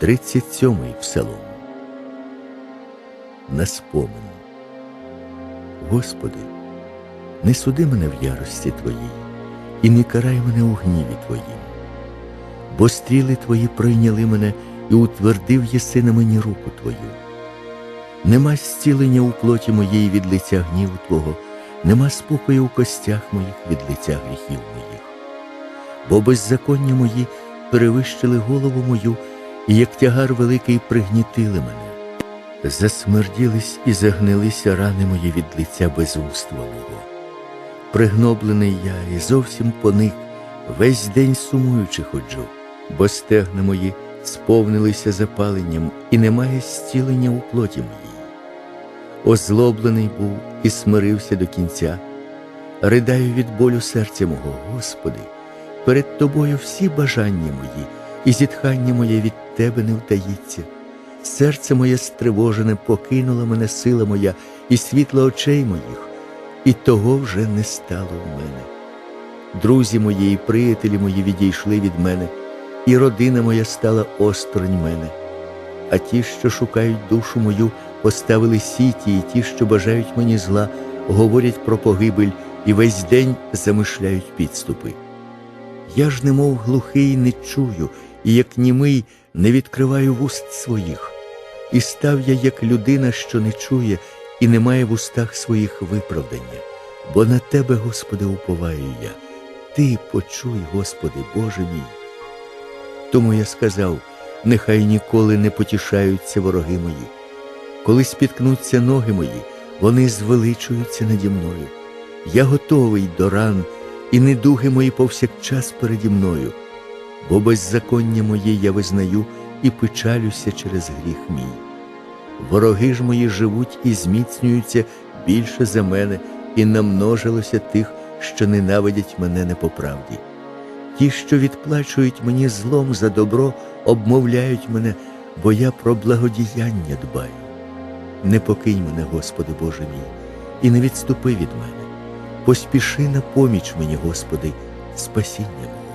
37-й псалом. На спомин. Господи, не суди мене в ярості Твоїй, і не карай мене у гніві Твоїм. Бо стріли Твої прийняли мене і утвердив єси на мені руку Твою. Нема зцілення у плоті моєї від лиця гніву Твого, нема спокою у костях моїх від лиця гріхів моїх. Бо беззаконня мої перевищили голову мою, і як тягар великий пригнітили мене. Засмерділись і загнилися рани мої від лиця безумства мого. Пригноблений я і зовсім поник, весь день сумуючи ходжу, бо стегна мої сповнилися запаленням, і немає зцілення у плоті моїй. Озлоблений був і смирився до кінця. Ридаю від болю серця мого, Господи, перед Тобою всі бажання мої, і зітхання моє від Тебе не втаїться. Серце моє стривожене покинула мене сила моя і світло очей моїх, і того вже не стало в мене. Друзі мої і приятелі мої відійшли від мене, і родина моя стала осторонь мене. А ті, що шукають душу мою, поставили сіті, і ті, що бажають мені зла, говорять про погибель і весь день замишляють підступи. Я ж немов глухий не чую, і як німий не відкриваю вуст своїх. І став я як людина, що не чує, і не має в устах своїх виправдання. Бо на Тебе, Господи, уповаю я. Ти почуй, Господи, Боже мій. Тому я сказав: нехай ніколи не потішаються вороги мої. Коли спіткнуться ноги мої, вони звеличуються наді мною. Я готовий до ран, і недуги мої повсякчас переді мною, бо беззаконня моє я визнаю і печалюся через гріх мій. Вороги ж мої живуть і зміцнюються більше за мене, і намножилося тих, що ненавидять мене не по правді. Ті, що відплачують мені злом за добро, обмовляють мене, бо я про благодіяння дбаю. Не покинь мене, Господи Боже мій, і не відступи від мене. Поспіши на поміч мені, Господи, спасіння моє.